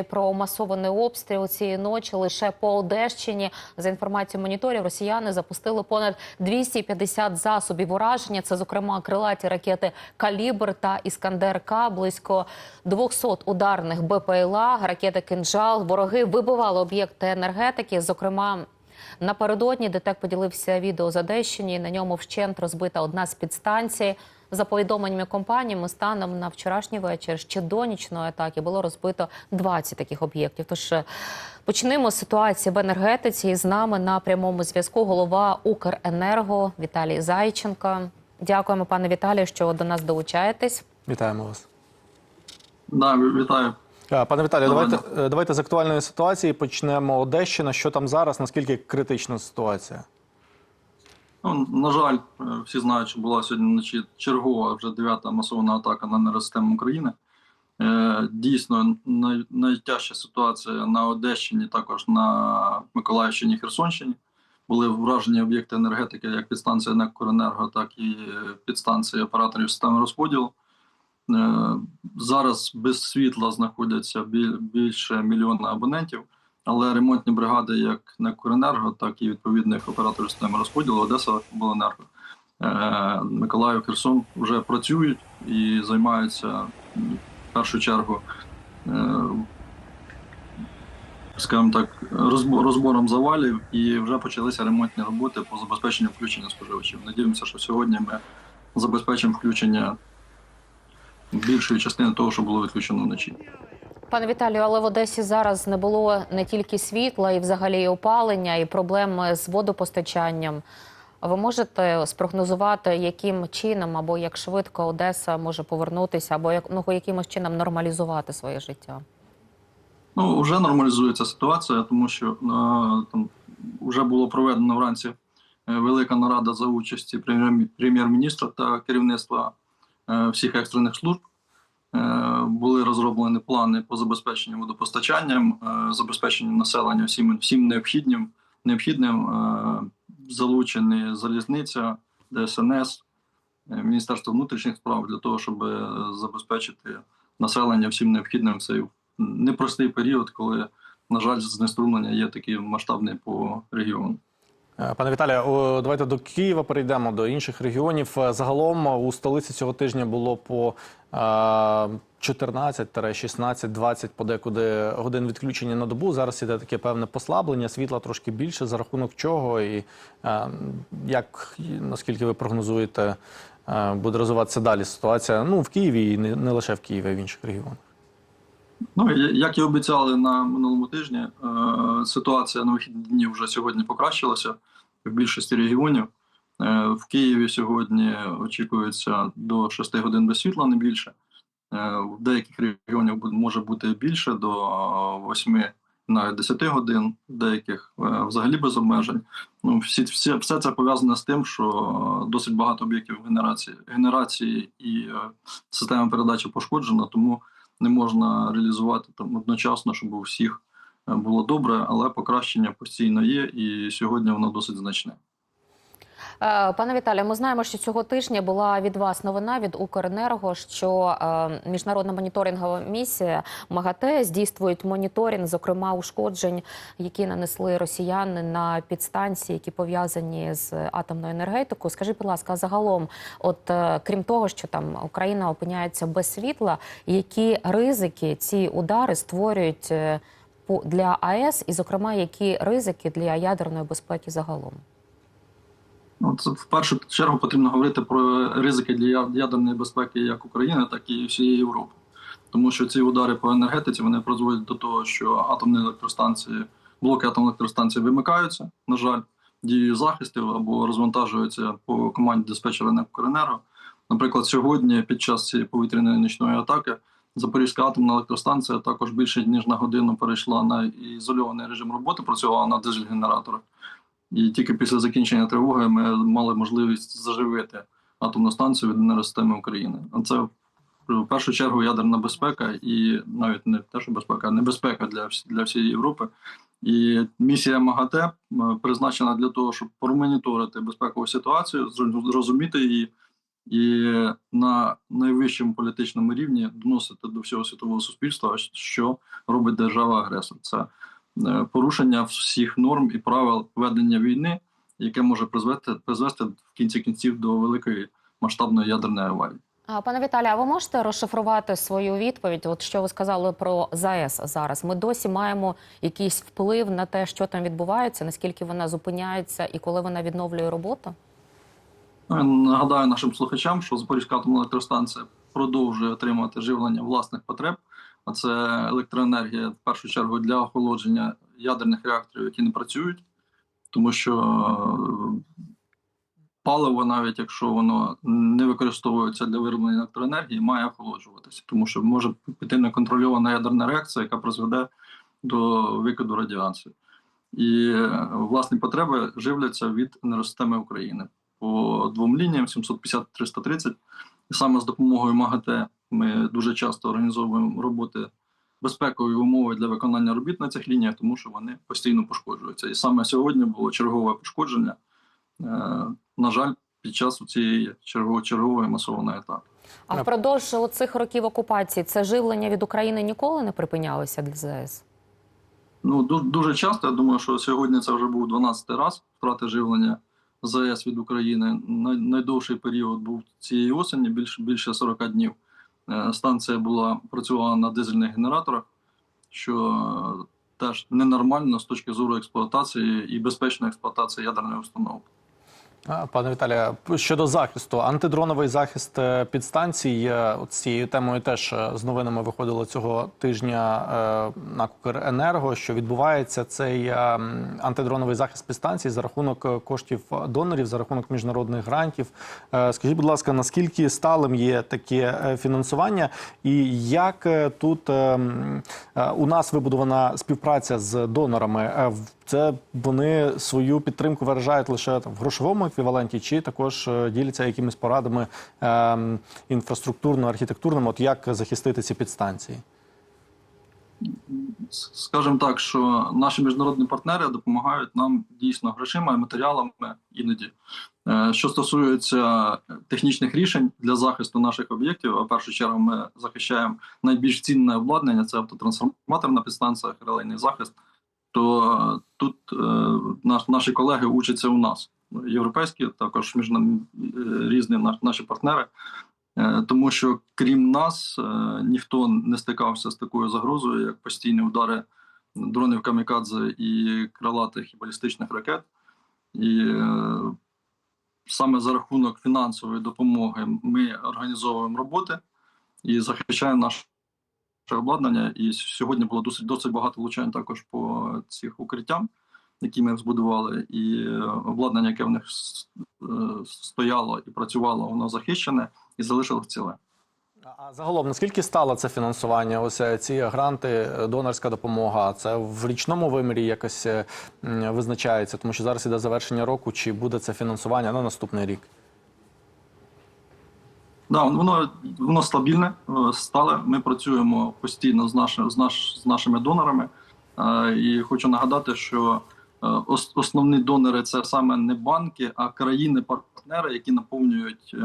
Про масований обстріл цієї ночі лише по Одещині за інформацією моніторів росіяни запустили понад 250 засобів ураження. Це зокрема крилаті ракети Калібр та Іскандер К близько 200 ударних БПЛА, ракети Кинджал. Вороги вибивали об'єкти енергетики. Зокрема, напередодні ДТЕК поділився відео з Одещині. На ньому вщент розбита одна з підстанцій. За повідомленнями компанії, станом на вчорашній вечір ще до нічної атаки було розбито 20 таких об'єктів. Тож е, почнемо з ситуації в енергетиці. І з нами на прямому зв'язку голова Укренерго Віталій Зайченко. Дякуємо, пане Віталію, що до нас долучаєтесь. Вітаємо вас. Да, вітаю. А, Пане Віталію, давайте, е, давайте з актуальної ситуації почнемо Одещина. Що там зараз? Наскільки критична ситуація? Ну, на жаль, е, всі знають, що була сьогодні вночі чергова вже дев'ята масована атака на енергосистему України. Е, Дійсно, найтяжча ситуація на Одещині, також на Миколаївщині, Херсонщині. Були вражені об'єкти енергетики, як підстанція «Некоренерго», так і е, підстанції операторів системи розподілу. Е, Зараз без світла знаходяться більше мільйона абонентів. Але ремонтні бригади, як «Некоренерго», так і відповідних операторів системи розподілу Одеса Обленерго, е, Миколаїв, Херсон вже працюють і займаються в першу чергу, е, скажімо так, розбором завалів, і вже почалися ремонтні роботи по забезпеченню включення споживачів. Надіємося, що сьогодні ми забезпечимо включення більшої частини того, що було відключено вночі. Пане Віталію, але в Одесі зараз не було не тільки світла, і взагалі і опалення, і проблеми з водопостачанням. Ви можете спрогнозувати, яким чином або як швидко Одеса може повернутися, або як ну, якимось чином нормалізувати своє життя? Ну, вже нормалізується ситуація, тому що е, там вже було проведено вранці е, велика нарада за участі прем'єр- прем'єр-міністра та керівництва всіх екстрених служб. Е, Були розроблені плани по забезпеченню водопостачанням, е, забезпеченню населення всім, всім необхідним, необхідним. е, Залучені залізниця, ДСНС, е, Міністерство внутрішніх справ для того, щоб е, забезпечити населення всім необхідним в цей непростий період, коли, на жаль, знеструмлення є такі масштабні по регіону. Е, Пане Віталію, давайте до Києва перейдемо до інших регіонів. Е, Загалом е, у столиці цього тижня було по е, 14, 16, 20 подекуди годин відключення на добу. Зараз іде таке певне послаблення, світла трошки більше, за рахунок чого і як наскільки ви прогнозуєте, буде розвиватися далі ситуація ну в Києві і не, лише в Києві, а в інших регіонах. Ну, як і обіцяли на минулому тижні, е, ситуація на вихідні дні вже сьогодні покращилася в більшості регіонів. Е, В Києві сьогодні очікується до 6 годин без світла, не більше. Е, В деяких регіонів може бути більше до 8, навіть 10 годин, деяких взагалі без обмежень. Ну, всі, всі, все це пов'язане з тим, що досить багато об'єктів генерації, генерації і система передачі пошкоджена, тому не можна реалізувати там одночасно, щоб у всіх е, було добре, але покращення постійно є, і сьогодні воно досить значне. Е, Пане Віталію, ми знаємо, що цього тижня була від вас новина від Укренерго, що е, міжнародна моніторингова місія МАГАТЕ здійснюють моніторинг, зокрема ушкоджень, які нанесли росіяни на підстанції, які пов'язані з атомною енергетикою. Скажіть, будь ласка, загалом, от е, крім того, що там Україна опиняється без світла, які ризики ці удари створюють для АЕС, і, зокрема, які ризики для ядерної безпеки загалом? Це в першу чергу потрібно говорити про ризики для ядерної безпеки як України, так і всієї Європи. Тому що ці удари по енергетиці вони призводять до того, що атомні електростанції, блоки атомних електростанцій вимикаються, на жаль, дією захистів або розвантажуються по команді диспетчера «Некоренерго». Наприклад, сьогодні під час цієї повітряної нічної атаки Запорізька атомна електростанція також більше ніж на годину перейшла на ізольований режим роботи, працювала на дизель-генераторах. І тільки після закінчення тривоги ми мали можливість заживити атомну станцію від енергосистеми України. А це в першу чергу ядерна безпека, і навіть не те, що безпека, а небезпека для, для всієї Європи. І місія МАГАТЕ призначена для того, щоб промоніторити безпекову ситуацію, зрозуміти її і на найвищому політичному рівні доносити до всього світового суспільства, що робить держава-агресор. Це е, порушення всіх норм і правил ведення війни, яке може призвести, призвести в кінці кінців до великої масштабної ядерної аварії. А, Пане Віталію, а ви можете розшифрувати свою відповідь? От що ви сказали про ЗАЕС зараз? Ми досі маємо якийсь вплив на те, що там відбувається, наскільки вона зупиняється і коли вона відновлює роботу? Ну, Нагадаю нашим слухачам, що Запорізька атомна електростанція продовжує отримувати живлення власних потреб, а це електроенергія в першу чергу для охолодження ядерних реакторів, які не працюють, тому що е, паливо, навіть якщо воно не використовується для вироблення електроенергії, має охолоджуватися, тому що може піти неконтрольована ядерна реакція, яка призведе до викиду радіації. І е, власні потреби живляться від енергосистеми України по двом лініям 750-330. І саме з допомогою МАГАТЕ ми дуже часто організовуємо роботи безпекові умови для виконання робіт на цих лініях, тому що вони постійно пошкоджуються. І саме сьогодні було чергове пошкодження, е, на жаль, під час цієї чергової, чергової масованої атаки. А впродовж цих років окупації це живлення від України ніколи не припинялося для ЗАЕС? Ну, дуже часто, я думаю, що сьогодні це вже був 12-й раз втрати живлення ЗАЕС від України. Най- найдовший період був цієї осені, більше, більше 40 днів. Е, Станція була працювала на дизельних генераторах, що е, теж ненормально з точки зору експлуатації і безпечної експлуатації ядерної установки. Пане Віталія, щодо захисту, антидроновий захист е, підстанцій е, цією темою теж е, з новинами виходило цього тижня на Кукренерго, що відбувається цей антидроновий захист підстанцій за рахунок коштів донорів, за рахунок міжнародних грантів. Скажіть, будь ласка, наскільки сталим є таке фінансування, і як тут е, е, у нас вибудована співпраця з донорами? В- Це вони свою підтримку виражають лише там, в грошовому еквіваленті, чи також е, діляться якимись порадами е, інфраструктурно-архітектурними, от як захистити ці підстанції? Скажемо так, що наші міжнародні партнери допомагають нам дійсно грошима і матеріалами іноді. Е, Що стосується технічних рішень для захисту наших об'єктів, а в першу чергу ми захищаємо найбільш цінне обладнання це автотрансформатор на підстанціях, релейний захист. То е, тут е, наш, наші колеги учаться у нас, європейські, також міжна- е, різні наші партнери. Тому що крім нас ніхто не стикався з такою загрозою, як постійні удари дронів камікадзе і крилатих і балістичних ракет. І саме за рахунок фінансової допомоги ми організовуємо роботи і захищаємо наше обладнання. І сьогодні було досить досить багато влучань також по цих укриттям, які ми збудували, і обладнання, яке в них е, стояло і працювало, воно захищене і залишилось ціле. А загалом, наскільки стало це фінансування? Ось е, ці гранти, е, донорська допомога, це в річному вимірі якось визначається, тому що зараз іде завершення року, чи буде це фінансування на наступний рік? Да, воно воно стабільне, е, стале. Ми працюємо постійно з нашими з наш з нашими донорами. Е, І хочу нагадати, що е, основні донори це саме не банки, а країни-партнери, які наповнюють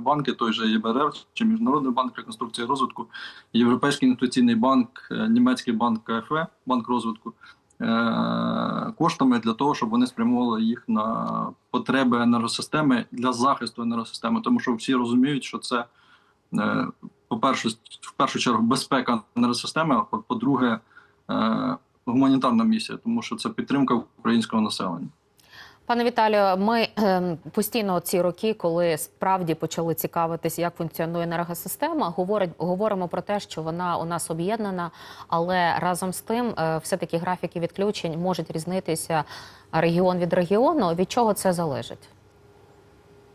банки, той же ЄБРР чи Міжнародний банк реконструкції і розвитку, Європейський інвестиційний банк, німецький банк КФВ, банк розвитку. Е, Коштами для того, щоб вони спрямували їх на потреби енергосистеми для захисту енергосистеми, тому що всі розуміють, що це е, по-перше, в першу чергу безпека енергосистеми, а по- по-друге, е, гуманітарна місія, тому що це підтримка українського населення. Пане Віталію, ми ем, постійно ці роки, коли справді почали цікавитись, як функціонує енергосистема, говорить, говоримо про те, що вона у нас об'єднана, але разом з тим, е, все-таки графіки відключень можуть різнитися регіон від регіону. Від чого це залежить?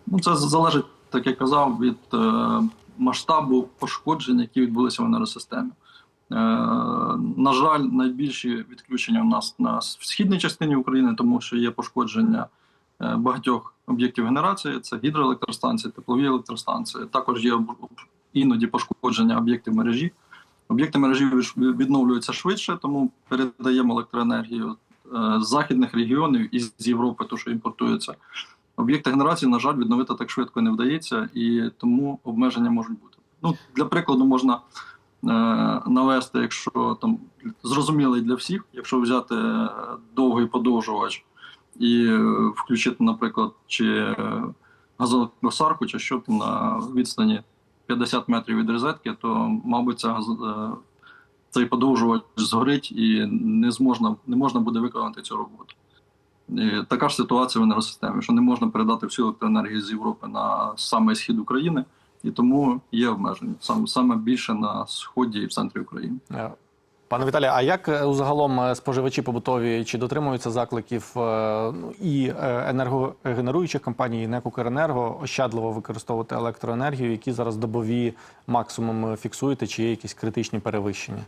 Ну, це залежить, так як казав, від е, масштабу пошкоджень, які відбулися в енергосистемі. Е, на жаль, найбільші відключення у нас на східній частині України, тому що є пошкодження е, багатьох об'єктів генерації, це гідроелектростанції, теплові електростанції. Також є іноді пошкодження об'єктів мережі. Об'єкти мережі відновлюються швидше, тому передаємо електроенергію е, з західних регіонів і з Європи, то що імпортується. Об'єкти генерації, на жаль, відновити так швидко не вдається, і тому обмеження можуть бути. Ну, для прикладу, можна навести, якщо там зрозумілий для всіх, якщо взяти е, довгий подовжувач і е, включити, наприклад, чи е, газокосарку, чи що там на відстані 50 метрів від розетки, то, мабуть, ця е, цей подовжувач згорить і не зможна, не можна буде виконати цю роботу. І така ж ситуація в енергосистемі, що не можна передати всю електроенергію з Європи на саме схід України, і тому є обмеження саме, саме більше на сході і в центрі України. Е, Пане Віталію, а як е, загалом е, споживачі побутові чи дотримуються закликів ну, і енергогенеруючих компаній, і НЕК «Укренерго» ощадливо використовувати електроенергію, які зараз добові максимум фіксуєте, чи є якісь критичні перевищення?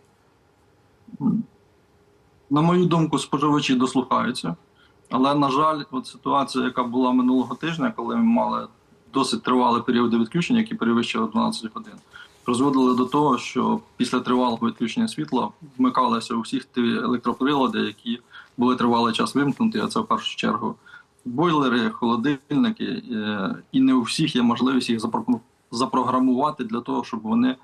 На мою думку, споживачі дослухаються. Але, на жаль, от ситуація, яка була минулого тижня, коли ми мали досить тривалі періоди відключення, які перевищили 12 годин, призводили до того, що після тривалого відключення світла вмикалися у всіх ті електроприлади, які були тривалий час вимкнуті, а це в першу чергу бойлери, холодильники, е, і не у всіх є можливість їх запро- запрограмувати для того, щоб вони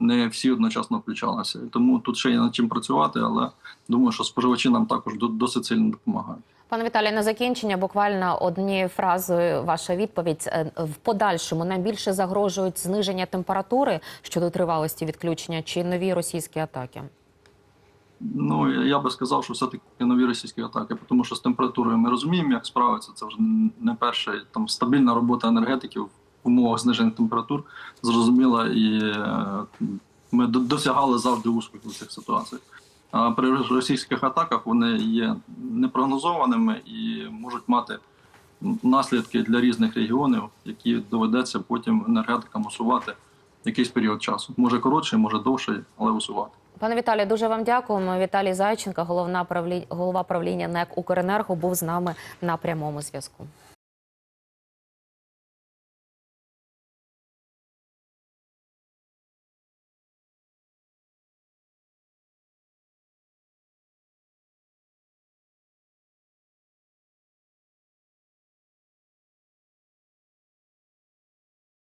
не всі одночасно включалися. Тому тут ще є над чим працювати, але думаю, що споживачі нам також до- досить сильно допомагають. Пане Віталій, на закінчення буквально однією фразою ваша відповідь Е, в подальшому нам більше загрожують зниження температури щодо тривалості відключення чи нові російські атаки? Ну я- би сказав, що все-таки нові російські атаки, тому що з температурою ми розуміємо, як справитися. Це вже не перша там стабільна робота енергетиків умовах зниження температур, зрозуміла, і е, ми досягали завжди успіху в цих ситуаціях. А при російських атаках вони є непрогнозованими і можуть мати наслідки для різних регіонів, які доведеться потім енергетикам усувати якийсь період часу. Може коротший, може довший, але усувати. Пане Віталію, дуже вам дякуємо. Віталій Зайченко, головна правлі... голова правління НЕК Укренерго, був з нами на прямому зв'язку.